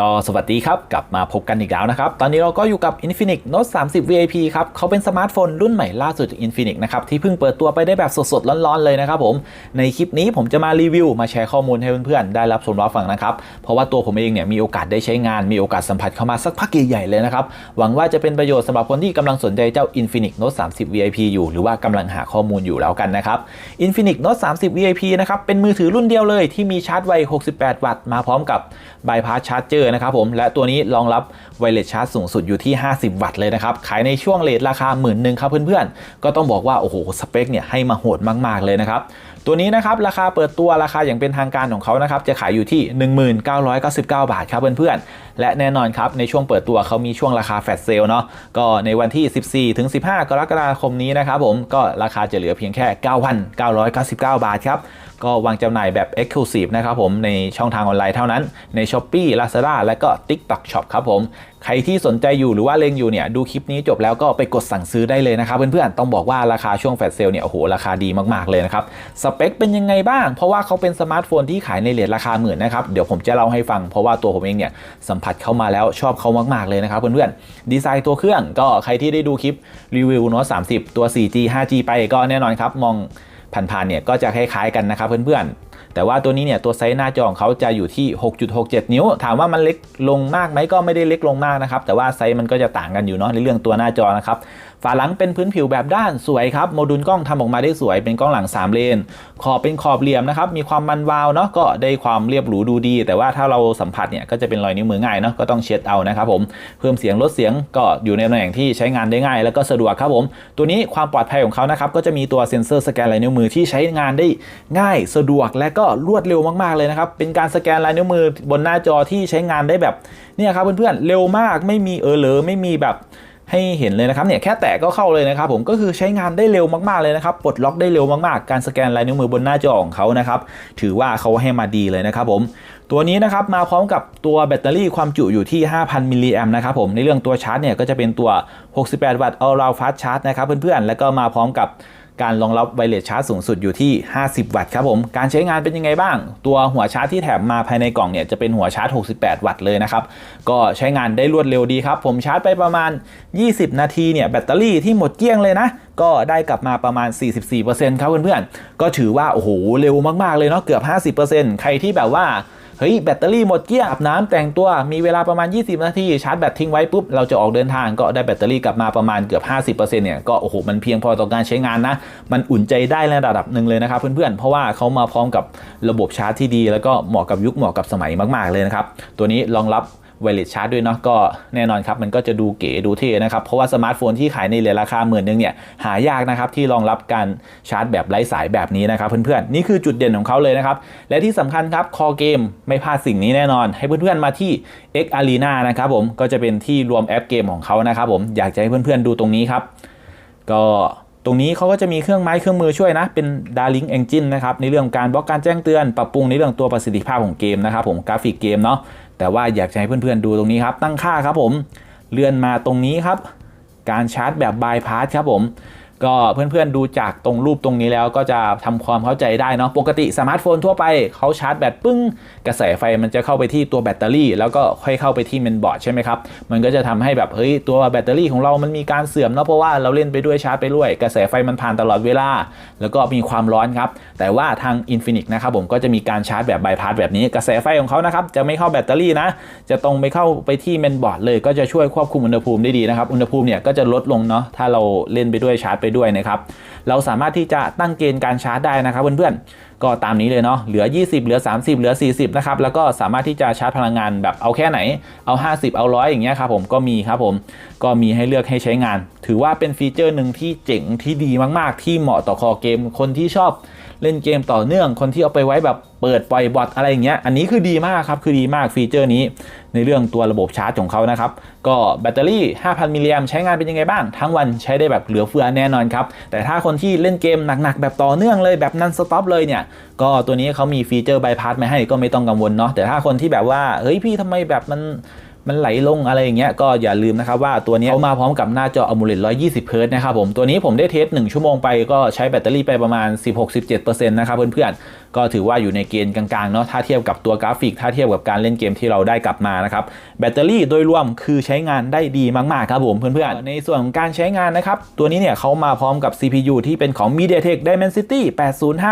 ก็สวัสดีครับ กลับมาพบกันอีกแล้วนะครับ ตอนนี้เราก็อยู่กับ Infinix Note 30 VIP ครับ เขาเป็นสมาร์ทโฟนรุ่นใหม่ล่าสุดจาก Infinix นะครับ ที่เพิ่งเปิดตัวไปได้แบบสดๆ ร้อนๆ เลยนะครับผม ในคลิปนี้ผมจะมารีวิว มาแชร์ข้อมูลให้เพื่อนๆ ได้รับชมรับฟังนะครับ เพราะว่าตัวผมเองเนี่ยมีโอกาสได้ใช้งาน มีโอกาสสัมผัสเข้ามาสักพักใหญ่ๆเลยนะครับ หวังว่าจะเป็นประโยชน์สำหรับคนที่กำลังสนใจเจ้า Infinix Note 30 VIP อยู่หรือว่ากำลังหาข้อมูลอยู่แล้วกันนะครับ Infinix Note 30 VIP นะครับเป็นมือถือรุ่นเดียวเลยที่มีชาร์จไว 68 วัตต์มาพร้อมกับ bypass charger นะครับผม และตัวนี้รองรับไวเลสชาร์จสูงสุดอยู่ที่ 50 วัตต์เลยนะครับ ขายในช่วงเลทราคาหมื่นหนึ่งครับเพื่อนๆ ก็ต้องบอกว่า โอ้โห สเปคเนี่ยให้มาโหดมากๆเลยนะครับตัวนี้นะครับราคาเปิดตัวราคาอย่างเป็นทางการของเขานะครับจะขายอยู่ที่ 1999 บาทครับเพื่อนๆ และแน่นอนครับในช่วงเปิดตัวเขามีช่วงราคาแฟลชเซลเนาะก็ในวันที่ 14 ถึง 15 กรกฎาคมนี้นะครับผมก็ราคาจะเหลือเพียงแค่ 9,999 บาทครับ ก็วางจำหน่ายแบบ Exclusive นะครับผมในช่องทางออนไลน์เท่านั้นใน s h อ p e e Lazada และก็ TikTok Shop ครับผม ใครที่สนใจอยู่หรือว่าเล็งอยู่เนี่ยดูคลิปนี้จบแล้วก็ไปกดสั่งซื้อได้เลยนะครับเพื่อนๆต้องบอกว่าราคาช่วงแฟลชเซลเนี่ยโอ้โหราคาดีมากๆเลยนะครับสเปคเป็นยังไงบ้าง เพราะว่าเขาเป็นสมาร์ทโฟนที่ขายในเลทราคาหมื่นนะครับเดี๋ยวผมจะเล่าให้ฟังเพราะว่าตัวผมเองเนี่ยสัมผัสเข้ามาแล้วชอบเขามากๆเลยนะครับเพื่อนๆดีไซน์ตัวเครื่องก็ใครที่ได้ดูคลิปรีวิวโน้ต30 ตัว 4G 5G ไปก็แน่นอนครับมอง ผ่านๆเนี่ยก็จะคล้ายๆกันนะครับเพื่อนๆ แต่ว่าตัวนี้เนี่ยตัวไซส์หน้าจอของเขาจะอยู่ที่ 6.67 นิ้ว ถามว่ามันเล็กลงมากไหมก็ไม่ได้เล็กลงมากนะครับแต่ว่าไซส์มันก็จะต่างกันอยู่เนาะในเรื่องตัวหน้าจอนะครับ ฝาหลังเป็นพื้นผิวแบบด้านสวยครับโมดูลกล้องทำออกมาได้สวยเป็นกล้องหลัง 3 เลน ขอบเป็นขอบเหลี่ยมนะครับมีความมันวาวเนาะก็ได้ความเรียบหรูดูดี แต่ว่าถ้าเราสัมผัสเนี่ยก็จะเป็นรอยนิ้วมือง่ายเนาะก็ต้องเช็ดเอานะครับผมเพิ่มเสียงลดเสียงก็อยู่ในตำแหน่งที่ใช้งานได้ง่าย แล้วก็สะดวกครับผม ตัวนี้ความปลอดภัยของเขานะครับก็จะมีตัวเซ็นเซอร์สแกนลายนิ้วมือที่ใช้งานได้ง่าย สะดวกและก็รวดเร็วมากๆเลยนะครับเป็นการสแกนลายนิ้วมือบนหน้าจอที่ใช้งานได้แบบเนี่ยครับเพื่อนๆเร็วมากไม่มีเออเลอไม่มีแบบ ให้เห็นเลยนะครับเนี่ยแค่แตะก็เข้าเลยนะครับผมก็คือใช้งานได้เร็วมากๆเลยนะครับปลดล็อกได้เร็วมากๆ การสแกนลายนิ้วมือบนหน้าจอของเขานะครับถือว่าเขาให้มาดีเลยนะครับผมตัวนี้นะครับมาพร้อมกับตัวแบตเตอรี่ความจุอยู่ที่ 5,000 มิลลิแอมนะครับผมในเรื่องตัวชาร์จเนี่ยก็จะเป็นตัว 68 วัตต์ all round fast charge นะครับเพื่อนๆแล้วก็มาพร้อมกับ การรองรับไวเลสชาร์จสูงสุดอยู่ที่ 50 วัตต์ครับผม การใช้งานเป็นยังไงบ้าง ตัวหัวชาร์จที่แถมมาภายในกล่องเนี่ยจะเป็นหัวชาร์จ 68 วัตต์เลยนะครับ ก็ใช้งานได้รวดเร็วดีครับ ผมชาร์จไปประมาณ 20 นาทีเนี่ยแบตเตอรี่ที่หมดเกลี้ยงเลยนะ ก็ได้กลับมาประมาณ 44%ครับเพื่อนๆ ก็ถือว่าโอ้โหเร็วมากๆเลยเนาะเกือบ 50%ใครที่แบบว่า เฮ้ยแบตเตอรี่หมดเกลี้ยงอาบน้ำแต่งตัวมีเวลาประมาณ 20 นาทีชาร์จแบตทิ้งไว้ปุ๊บเราจะออกเดินทางก็ได้แบตเตอรี่กลับมาประมาณเกือบ 50%เนี่ยก็โอ้โหมันเพียงพอต่อการใช้งานนะ มันอุ่นใจได้ในระดับหนึ่งเลยนะครับเพื่อนๆ เพราะว่าเขามาพร้อมกับระบบชาร์จที่ดี แล้วก็เหมาะกับยุคเหมาะกับสมัยมาก ๆเลยนะครับตัวนี้รองรับ ไวเลสชาร์จด้วยเนาะก็แน่นอนครับมันก็จะดูเก๋ดูเท่นะครับ เพราะว่าสมาร์ทโฟนที่ขายในเลทราคาหมื่นนึงเนี่ยหายากนะครับที่รองรับการชาร์จแบบไร้สายแบบนี้นะครับเพื่อนๆนี่คือจุดเด่นของเขาเลยนะครับและที่สำคัญครับคอเกมไม่พลาดสิ่งนี้แน่นอน ให้เพื่อนๆมาที่ X Arena นะครับผมก็จะเป็นที่รวมแอปเกมของเขานะครับผมอยากจะให้เพื่อนๆดูตรงนี้ครับ ก็ตรงนี้เขาก็จะมีเครื่องไม้เครื่องมือช่วยนะ เป็น Darling Engine นะครับ ในเรื่องการบล็อกการแจ้งเตือน ปรับปรุงในเรื่องตัวประสิทธิภาพของเกมนะครับผมกราฟิกเกมเนาะ แต่ว่าอยากให้เพื่อนๆดูตรงนี้ครับตั้งค่าครับผม เลื่อนมาตรงนี้ครับ การชาร์จแบบบายพาสครับผม ก็เพื่อนๆดูจากตรงรูปตรงนี้แล้วก็จะทำความเข้าใจได้เนาะปกติสมาร์ทโฟนทั่วไปเขาชาร์จแบตปึ้ง กระแสไฟมันจะเข้าไปที่ตัวแบตเตอรี่ แล้วก็ค่อยเข้าไปที่เมนบอร์ดใช่ไหมครับมันก็จะทำให้แบบเฮ้ยตัวแบตเตอรี่ของเรามันมีการเสื่อมเนาะเพราะว่าเราเล่นไปด้วยชาร์จไปด้วย กระแสไฟมันผ่านตลอดเวลา แล้วก็มีความร้อนครับ แต่ว่าทาง Infinix นะครับผมก็จะมีการชาร์จแบบบายพาสแบบนี้กระแสไฟของเขานะครับจะไม่เข้าแบตเตอรี่นะ จะตรงไปเข้าไปที่เมนบอร์ดเลยก็จะช่วยควบคุมอุณหภูมิได้ดีนะครับอุณหภูมิเนี่ยก็จะลดลงเนาะถ้าเราเล่นไปด้วยชาร์จไปด้วยนะครับ เราสามารถที่จะตั้งเกณฑ์การชาร์จได้นะครับเพื่อนๆ ก็ตามนี้เลยเนาะ เหลือ 20 เหลือ 30 เหลือ 40 นะครับ แล้วก็สามารถที่จะชาร์จพลังงานแบบเอาแค่ไหน เอา 50 เอาร้อยอย่างเงี้ยครับผม ก็มีครับผม ก็มีให้เลือกให้ใช้งาน ถือว่าเป็นฟีเจอร์หนึ่งที่เจ๋งที่ดีมากๆ ที่เหมาะต่อคอเกม คนที่ชอบ เล่นเกมต่อเนื่องคนที่เอาไปไว้แบบเปิดปล่อยบอทอะไรอย่างเงี้ยอันนี้คือดีมากครับคือดีมากฟีเจอร์นี้ ในเรื่องตัวระบบชาร์จของเขานะครับ ก็แบตเตอรี่ 5,000 มิลลิแอมใช้งานเป็นยังไงบ้าง ทั้งวันใช้ได้แบบเหลือเฟือแน่นอนครับ แต่ถ้าคนที่เล่นเกมหนักๆ แบบต่อเนื่องเลยแบบนันสต็อปเลยเนี่ย ก็ตัวนี้เขามีฟีเจอร์บายพาสมาให้ก็ไม่ต้องกังวลเนาะแต่ถ้าคนที่แบบว่าเฮ้ยพี่ทำไมแบบมัน มันไหลลงอะไรอย่างเงี้ยก็อย่าลืมนะครับว่าตัวนี้เขามาพร้อมกับหน้าจอ AMOLED 120 Hz นะครับผมตัวนี้ผมได้เทส 1 ชั่วโมงไปก็ใช้แบตเตอรี่ไปประมาณ 16-17%นะครับเพื่อนๆ ก็ถือว่าอยู่ในเกณฑ์กลางๆเนาะถ้าเทียบกับตัวกราฟิก ถ้าเทียบกับการเล่นเกมที่เราได้กลับมานะครับแบตเตอรี่โดยรวมคือใช้งานได้ดีมากๆครับผมเพื่อนๆในส่วนของการใช้งานนะครับตัวนี้เนี่ยเขามาพร้อมกับ CPU ที่เป็นของ MediaTek Dimensity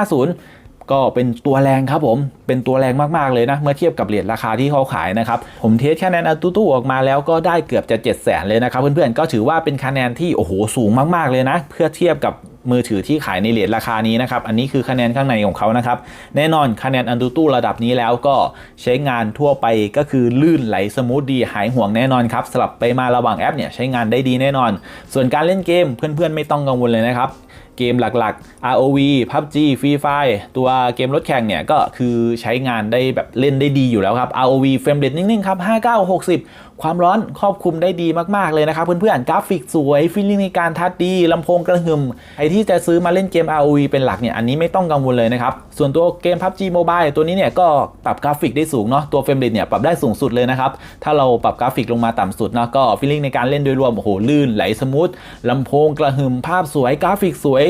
8050 ก็เป็นตัวแรงครับผม เป็นตัวแรงมาก ๆ เลยนะ เมื่อเทียบกับเหรียญราคาที่เขาขายนะครับ ผมเทสคะแนนอัตุตุออกมาแล้วก็ได้เกือบจะ7 0 0 0 0 0เลยนะครับ เพื่อนๆ ก็ถือว่าเป็นคะแนนที่โอ้โหสูงมาก ๆ เลยนะ เพื่อเทียบกับมือถือที่ขายในเหรียญราคานี้นะครับ อันนี้คือคะแนนข้างในของเขานะครับ แน่นอนคะแนนอันตุตุระดับนี้แล้วก็ใช้งานทั่วไปก็คือลื่นไหลสมูทดีหายห่วงแน่นอนครับสลับไปมาระหว่างแอปเนี่ยใช้งานได้ดีแน่นอน ส่วนการเล่นเกมเพื่อนๆไม่ต้องกังวลเลยนะครับ เกมหลักๆ ROV PUBG Free Fire ตัวเกมรถแข่งเนี่ย ก็คือใช้งานได้แบบเล่นได้ดีอยู่แล้วครับ ROV เฟรมเรทนิ่งๆ ครับ 59 60ความร้อนครอบคลุมได้ดีมากๆเลยนะครับเพื่อนๆกราฟิกสวยฟีลลิ่งในการทัดดีลำโพงกระหึ่มใครที่จะซื้อมาเล่นเกม ROV เป็นหลักเนี่ยอันนี้ไม่ต้องกังวลเลยนะครับส่วนตัวเกม PUBG Mobile ตัวนี้เนี่ยก็ปรับกราฟิกได้สูงเนาะตัวเฟรมเรทเนี่ยปรับได้สูงสุดเลยนะครับถ้าเราปรับกราฟิกลงมาต่ำสุดเนาะก็ฟีลลิ่งในการเล่นโดยรวมโอ้โหลื่นไหลสมูทลำโพงกระหึ่มภาพสวยกราฟิกสวย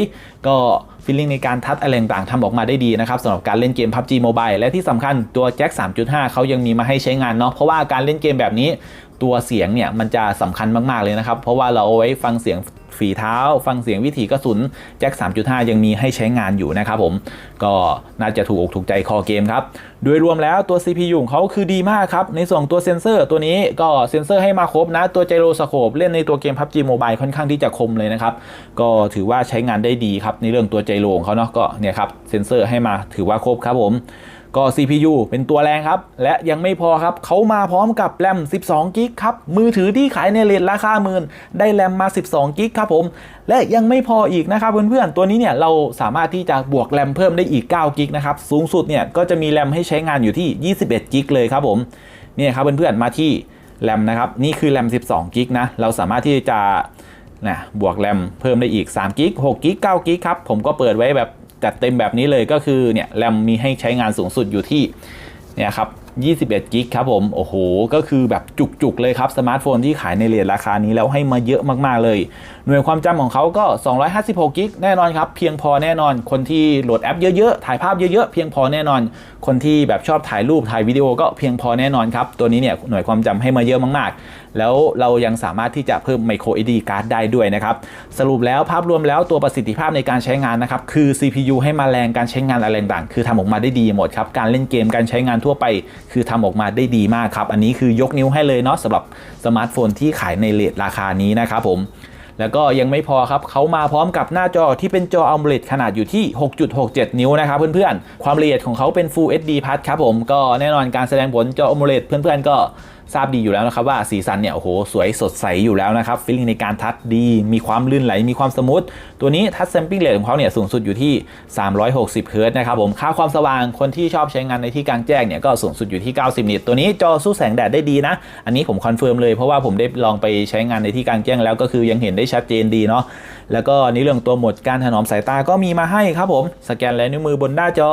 ก็ ฟีลลิ่งในการทัดอะไรต่างๆทำออกมาได้ดีนะครับสำหรับการเล่นเกม PUBG Mobile และที่สำคัญตัวแจ็ค3.5 เขายังมีมาให้ใช้งานเนาะเพราะว่าการเล่นเกมแบบนี้ตัวเสียงเนี่ยมันจะสำคัญมากๆเลยนะครับเพราะว่าเราเอาไว้ฟังเสียง ฝีเท้า ฟังเสียงวิถีกระสุนแจ็ค 3.5 ยังมีให้ใช้งานอยู่นะครับผม ก็น่าจะถูกอกถูกใจคอเกมครับ โดยรวมแล้วตัว CPU ของเขาคือดีมากครับ ในส่วนตัวเซนเซอร์ตัวนี้ก็เซนเซอร์ให้มาครบนะ ตัวไจโรสโคปเล่นในตัวเกม PUBG Mobile ค่อนข้างที่จะคมเลยนะครับ ก็ถือว่าใช้งานได้ดีครับในเรื่องตัวไจโรของเขาเนาะก็เนี่ยครับเซนเซอร์ให้มาถือว่าครบครับผม ก็ CPU เป็นตัวแรงครับ และยังไม่พอครับเขามาพร้อมกับแรม 12กิกครับ มือถือที่ขายในเรทราคาหมื่น ได้แรมมา 12กิกครับผม และยังไม่พออีกนะครับเพื่อนๆ ตัวนี้เนี่ยเราสามารถที่จะบวกแรมเพิ่มได้อีก9กิกนะครับ สูงสุดเนี่ยก็จะมีแรมให้ใช้งานอยู่ที่ 21กิกเลยครับผมเนี่ยครับเพื่อนๆมาที่แรมนะครับนี่คือแรม 12กิกนะเราสามารถที่จะนะบวกแรมเพิ่มได้อีก3กิก6กิก9กิกครับผมก็เปิดไว้แบบ จัดเต็มแบบนี้เลยก็คือเนี่ยแรมมีให้ใช้งานสูงสุดอยู่ที่เนี่ยครับ21กิกครับผม โอ้โห ก็คือแบบจุกๆเลยครับ สมาร์ทโฟนที่ขายในเรทราคานี้แล้วให้มาเยอะมากๆเลย หน่วยความจำของเขาก็ 256กิกแน่นอนครับ เพียงพอแน่นอน คนที่โหลดแอปเยอะๆ ถ่ายภาพเยอะๆ เพียงพอแน่นอน คนที่แบบชอบถ่ายรูปถ่ายวิดีโอก็เพียงพอแน่นอนครับ ตัวนี้เนี่ยหน่วยความจำให้มาเยอะมากๆ แล้วเรายังสามารถที่จะเพิ่ม micro SD card ได้ด้วยนะครับสรุปแล้วภาพรวมแล้วตัวประสิทธิภาพในการใช้งานนะครับคือ CPU ให้มาแรงการใช้งานอะไรต่างๆ คือทำออกมาได้ดีหมดครับการเล่นเกมการใช้งานทั่วไป คือทำออกมาได้ดีมากครับอันนี้คือยกนิ้วให้เลยเนาะสำหรับสมาร์ทโฟนที่ขายในเลทราคานี้นะครับผมแล้วก็ยังไม่พอครับเขามาพร้อมกับหน้าจอที่เป็นจอ AMOLED ขนาดอยู่ที่ 6.67 นิ้วนะครับเพื่อนๆ ความละเอียดของเขาเป็น Full HD Plus ครับผม ก็แน่นอนการแสดงผลจอ AMOLED เพื่อนๆ ก็ ทราบดีอยู่แล้วนะครับว่าสีสันเนี่ยโอ้โหสวยสดใสอยู่แล้วนะครับฟีลลิ่งในการทัชดีมีความลื่นไหลมีความสมูทตัวนี้ทัชแซมปิ้งเรทของเขาเนี่ยสูงสุดอยู่ที่ 360เฮิร์ตซ์นะครับผมค่าความสว่างคนที่ชอบใช้งานในที่กลางแจ้งเนี่ยก็สูงสุดอยู่ที่ 90นิตตัวนี้จอสู้แสงแดดได้ดีนะ อันนี้ผมคอนเฟิร์มเลยเพราะว่าผมได้ลองไปใช้งานในที่กลางแจ้งแล้วก็คือยังเห็นได้ชัดเจนดีเนาะแล้วก็ในเรื่องตัวหมดการถนอมสายตาก็มีมาให้ครับผม สแกนลายนิ้วมือบนหน้าจอ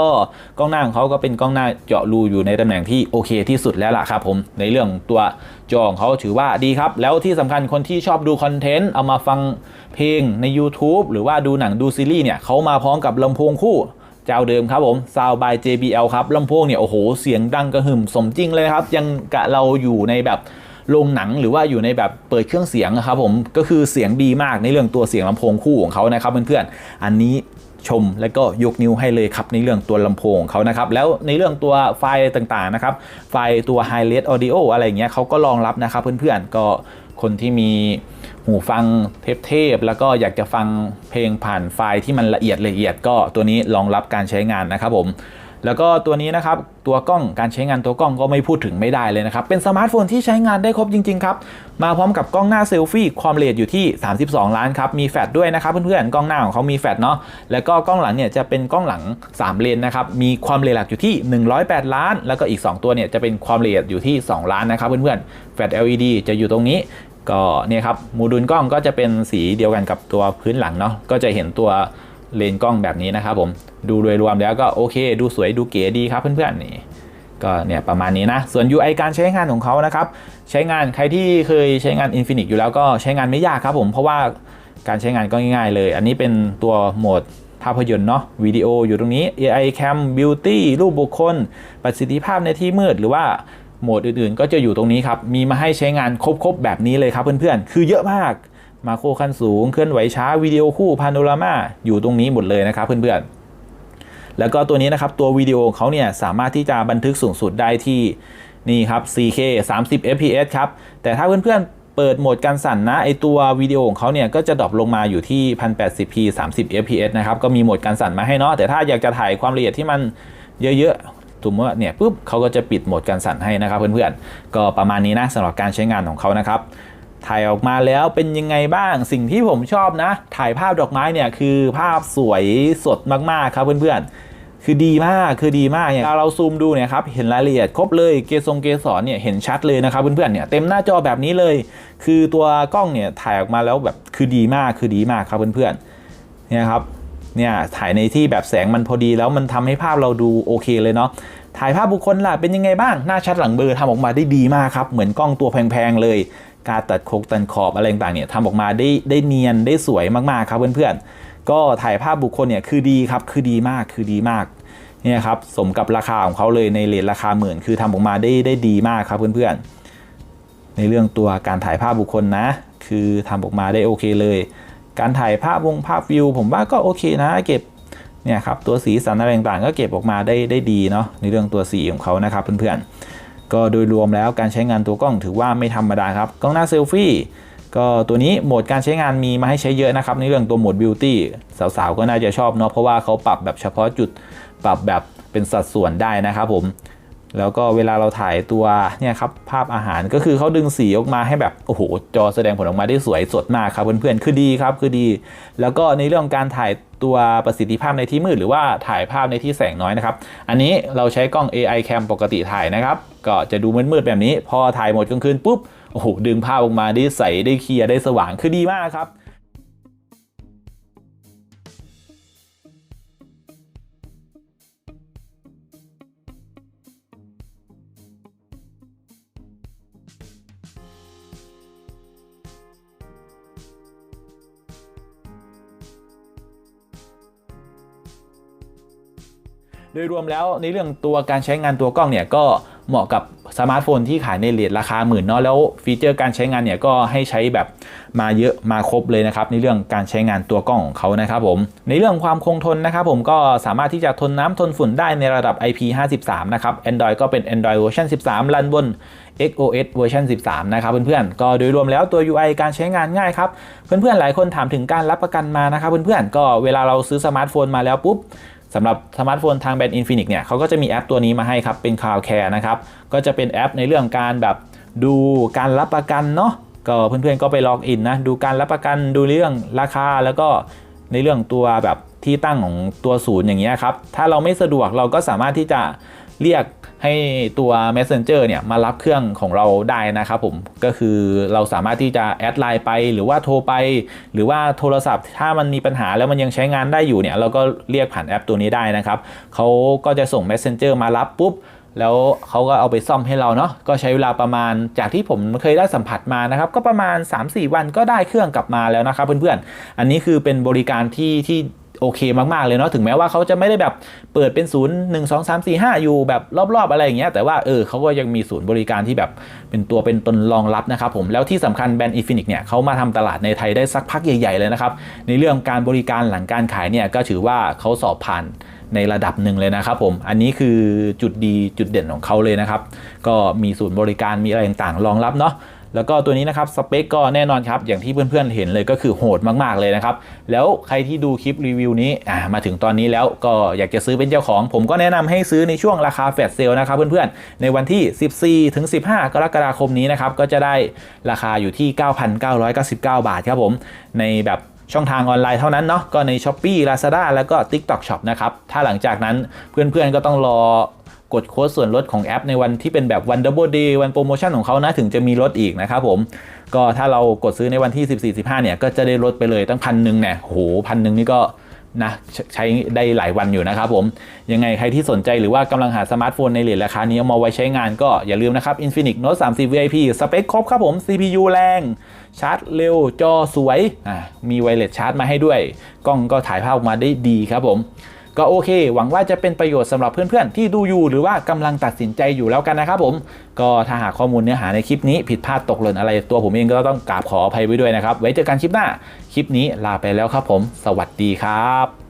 กล้องหน้าของเขาก็เป็นกล้องหน้าเจาะรูอยู่ในตำแหน่งที่โอเคที่สุดแล้วล่ะครับผมในเรื่องตัวจอของเขาถือว่าดีครับ แล้วที่สำคัญคนที่ชอบดูคอนเทนต์เอามาฟังเพลงใน YouTube หรือว่าดูหนังดูซีรีส์เนี่ยเขามาพร้อมกับลำโพงคู่เจ้าเดิมครับผม Sound by JBL ครับลำโพงเนี่ยโอ้โหเสียงดังกระหึ่มสมจริงเลยครับ ยังกะเราอยู่ในแบบ โรงหนังหรือว่าอยู่ในแบบเปิดเครื่องเสียงนะครับผมก็คือเสียงดีมากในเรื่องตัวเสียงลำโพงคู่ของเขานะครับเพื่อนๆอันนี้ชมและก็ยกนิ้วให้เลยครับในเรื่องตัวลำโพงเขานะครับ แล้วในเรื่องตัวไฟล์ต่างๆนะครับ ไฟล์ตัว High Res Audio อะไรเงี้ยเขาก็รองรับนะครับเพื่อนๆก็คนที่มีหูฟังเทพๆแล้วก็อยากจะฟังเพลงผ่านไฟล์ที่มันละเอียดละเอียดก็ตัวนี้รองรับการใช้งานนะครับผม แล้วก็ตัวนี้นะครับตัวกล้องการใช้งานตัวกล้องก็ไม่พูดถึงไม่ได้เลยนะครับ เป็นสมาร์ทโฟนที่ใช้งานได้ครบจริง ๆ ครับ มาพร้อมกับกล้องหน้าเซลฟี่ความละเอียดอยู่ที่ 32 ล้านครับ มีแฟลชด้วยนะครับเพื่อนๆกล้องหน้าของเขามีแฟลชเนาะแล้วก็กล้องหลังเนี่ยจะเป็นกล้องหลัง 3 เลนนะครับมีความละเอียดหลักอยู่ที่ 108 ล้าน แล้วก็อีก 2 ตัวเนี่ยจะเป็นความละเอียดอยู่ที่ 2 ล้านนะครับเพื่อนๆแฟลช LED จะอยู่ตรงนี้ก็เนี่ยครับโมดูลกล้องก็จะเป็นสีเดียวกันกับตัวพื้นหลังเนาะก็จะเห็นตัว เลนกล้องแบบนี้นะครับผมดูโดยรวมแล้วก็โอเค ดูสวยดูเก๋ดีครับเพื่อนๆนี่ก็เนี่ยประมาณนี้นะ ส่วน UI การใช้งานของเขานะครับ ใช้งานใครที่เคยใช้งาน Infinix อยู่แล้วก็ใช้งานไม่ยากครับผม เพราะว่าการใช้งานก็ง่ายๆเลย อันนี้เป็นตัวโหมดภาพยนตร์เนาะวิดีโออยู่ตรงนี้ AI Cam Beauty รูปบุคคล ประสิทธิภาพในที่มืด หรือว่าโหมดอื่นๆ ก็จะอยู่ตรงนี้ครับ มีมาให้ใช้งานครบๆแบบนี้เลยครับเพื่อนๆ คือเยอะมาก มาโครขั้นสูง เคลื่อนไหวช้าวิดีโอคู่พาโนรามาอยู่ตรงนี้หมดเลยนะครับเพื่อนๆ แล้วก็ตัวนี้นะครับตัววิดีโอของเขาเนี่ยสามารถที่จะบันทึกสูงสุดได้ที่นี่ครับ 4K 30 fps ครับ แต่ถ้าเพื่อนๆ เปิดโหมดการสั่นนะ ไอตัววิดีโอของเขาเนี่ย ก็จะดรอปลงมาอยู่ที่ 1080p 30 fps นะครับ ก็มีโหมดการสั่นมาให้เนาะ แต่ถ้าอยากจะถ่ายความละเอียดที่มันเยอะๆสมมติว่าเนี่ยปุ๊บเขาก็จะปิดโหมดการสั่นให้นะครับเพื่อนๆ ก็ประมาณนี้นะสำหรับการใช้งานของเขานะครับ ถ่ายออกมาแล้วเป็นยังไงบ้างสิ่งที่ผมชอบนะ ถ่ายภาพดอกไม้เนี่ยคือภาพสวยสดมากๆครับเพื่อนๆ คือดีมากคือดีมากเนี่ยเราซูมดูเนี่ยครับเห็นรายละเอียดครบเลยเกสงเกสรเนี่ยเห็นชัดเลยนะครับเพื่อนๆเนี่ยเต็มหน้าจอแบบนี้เลย คือตัวกล้องเนี่ยถ่ายออกมาแล้วแบบคือดีมากคือดีมากครับเพื่อนๆเนี่ยครับเนี่ยถ่ายในที่แบบแสงมันพอดีแล้วมันทำให้ภาพเราดูโอเคเลยเนาะถ่ายภาพบุคคลล่ะเป็นยังไงบ้างหน้าชัดหลังเบลอร์ทำออกมาได้ดีมากครับเหมือนกล้องตัวแพงๆเลย การตัดโคกตัดขอบอะไรต่างๆเนี่ยทำออกมาได้ได้เนียนได้สวยมากๆครับเพื่อนๆก็ถ่ายภาพบุคคลเนี่ยคือดีครับคือดีมากคือดีมากเนี่ยครับสมกับราคาของเขาเลยในเลทราคาหมื่นคือทำออกมาได้ได้ดีมากครับเพื่อนๆ ในเรื่องตัวการถ่ายภาพบุคคลนะ คือทำออกมาได้โอเคเลย การถ่ายภาพวงภาพวิว ผมว่าก็โอเคนะ เก็บเนี่ยครับตัวสีสันอะไรต่างๆ ก็เก็บออกมาได้ได้ดีเนาะในเรื่องตัวสีของเขานะครับเพื่อนๆ ก็โดยรวมแล้วการใช้งานตัวกล้องถือว่าไม่ธรรมดาครับ กล้องหน้าเซลฟี่ก็ตัวนี้โหมดการใช้งานมีมาให้ใช้เยอะนะครับ ในเรื่องตัวโหมดบิวตี้สาวๆ ก็น่าจะชอบเนาะเพราะว่าเขาปรับแบบเฉพาะจุดปรับแบบเป็นสัดส่วนได้นะครับผม แล้วก็เวลาเราถ่ายตัวเนี่ยครับภาพอาหารก็คือเขาดึงสีออกมาให้แบบโอ้โหจอแสดงผลออกมาได้สวยสดมากครับเพื่อนๆคือดีครับคือดี แล้วก็ในเรื่องการถ่ายตัวประสิทธิภาพในที่มืดหรือว่าถ่ายภาพในที่แสงน้อยนะครับ อันนี้เราใช้กล้อง AI cam ปกติถ่ายนะครับ ก็จะดูมืดๆแบบนี้ พอถ่ายหมดกลางคืนปุ๊บโอ้โหดึงภาพออกมาได้ใสได้เคลียร์ได้สว่างคือดีมากครับ โดยรวมแล้วในเรื่องตัวการใช้งานตัวกล้องเนี่ยก็เหมาะกับสมาร์ทโฟนที่ขายในเลทราคาหมื่นเนาะแล้วฟีเจอร์การใช้งานเนี่ยก็ให้ใช้แบบมาเยอะมาครบเลยนะครับในเรื่องการใช้งานตัวกล้องของเขานะครับผมในเรื่องความคงทนนะครับผมก็สามารถที่จะทนน้ำทนฝุ่นได้ในระดับ IP53 นะครับ Android ก็เป็น Android เวอร์ชัน13 รันบน XOS เวอร์ชัน13 นะครับเพื่อนๆ ก็โดยรวมแล้วตัว UI การใช้งานง่ายครับ เพื่อนๆ หลายคนถามถึงการรับประกันมานะครับเพื่อนๆ ก็เวลาเราซื้อสมาร์ทโฟนมาแล้วปุ๊บ สำหรับสมาร์ทโฟนทางแบรนด์อินฟินิกเนี่ยเขาก็จะมีแอปตัวนี้มาให้ครับ เป็น Cloud Care นะครับ ก็จะเป็นแอปในเรื่องการแบบดูการรับประกันเนาะก็เพื่อนๆก็ไปล็อกอินนะ ดูการรับประกันดูเรื่องราคาแล้วก็ในเรื่องตัวแบบที่ตั้งของตัวศูนย์อย่างเงี้ยครับ ถ้าเราไม่สะดวกเราก็สามารถที่จะ เรียกให้ตัว Messenger เนี่ยมารับเครื่องของเราได้นะครับผมก็คือเราสามารถที่จะแอดไลน์ไปหรือว่าโทรไป หรือว่าโทรศัพท์ ถ้ามันมีปัญหาแล้วมันยังใช้งานได้อยู่เนี่ยเราก็เรียกผ่านแอปตัวนี้ได้นะครับเขาก็จะส่ง Messenger มารับปุ๊บแล้วเขาก็เอาไปซ่อมให้เราเนาะก็ใช้เวลาประมาณจากที่ผมเคยได้สัมผัสมานะครับ ก็ประมาณ 3-4 วันก็ได้เครื่องกลับมาแล้วนะครับเพื่อนๆ อันนี้คือเป็นบริการที่ที่ โอเคมากๆเลยเนาะถึงแม้ว่าเขาจะไม่ได้แบบเปิดเป็นศูนย์หนึ่งสองสามสี่ห้าอยู่แบบรอบๆอะไรอย่างเงี้ยแต่ว่าเออเขาก็ยังมีศูนย์บริการที่แบบเป็นตัวเป็นตนรองรับนะครับผมแล้วที่สำคัญแบรนด์อีฟินิกเนี่ยเขามาทำตลาดในไทยได้สักพักใหญ่ ๆ เลยนะครับ ในเรื่องการบริการหลังการขายเนี่ยก็ถือว่าเขาสอบผ่านในระดับหนึ่งเลยนะครับผม อันนี้คือจุดดีจุดเด่นของเขาเลยนะครับ ก็มีศูนย์บริการมีอะไรต่างๆ รองรับเนาะ แล้วก็ตัวนี้นะครับสเปคก็แน่นอนครับ อย่างที่เพื่อนๆเห็นเลยก็คือโหดมากๆเลยนะครับ แล้วใครที่ดูคลิปรีวิวนี้มาถึงตอนนี้แล้วก็อยากจะซื้อเป็นเจ้าของ ผมก็แนะนำให้ซื้อในช่วงราคาแฟลชเซลนะครับเพื่อนๆ ในวันที่ 14 ถึง 15 กรกฎาคมนี้นะครับ ก็จะได้ราคาอยู่ที่ 9,999 บาทครับผม ในแบบช่องทางออนไลน์เท่านั้นเนาะก็ใน s h อ p e e Lazada แล้วก็ TikTok Shop นะครับ ถ้าหลังจากนั้นเพื่อนๆก็ต้องรอ กดโค้ดส่วนลดของแอปในวันที่เป็นแบบวันดับเบิลเดย์วันโปรโมชั่นของเขานะถึงจะมีลดอีกนะครับผมก็ถ้าเรากดซื้อในวันที่ 14 15 เนี่ย ก็จะได้ลดไปเลยตั้งพันหนึ่งเนี่ยโหพันหนึ่งนี่ก็นะใช้ได้หลายวันอยู่นะครับผม ยังไงใครที่สนใจหรือว่ากำลังหาสมาร์ทโฟนในเหรียญราคานี้เอามาไว้ใช้งานก็อย่าลืมนะครับ Infinix Note 30 VIP สเปคครบครับผม CPU แรง ชาร์จเร็ว จอสวย มีไวเลสชาร์จมาให้ด้วย กล้องก็ถ่ายภาพออกมาได้ดีครับผม ก็โอเค หวังว่าจะเป็นประโยชน์สำหรับเพื่อนๆ ที่ดูอยู่หรือว่ากำลังตัดสินใจอยู่แล้วกันนะครับผม ก็ถ้าหากข้อมูลเนื้อหาในคลิปนี้ผิดพลาดตกหล่นอะไร ตัวผมเองก็ต้องกราบขออภัยไว้ด้วยนะครับ ไว้เจอกันคลิปหน้า คลิปนี้ลาไปแล้วครับผม สวัสดีครับ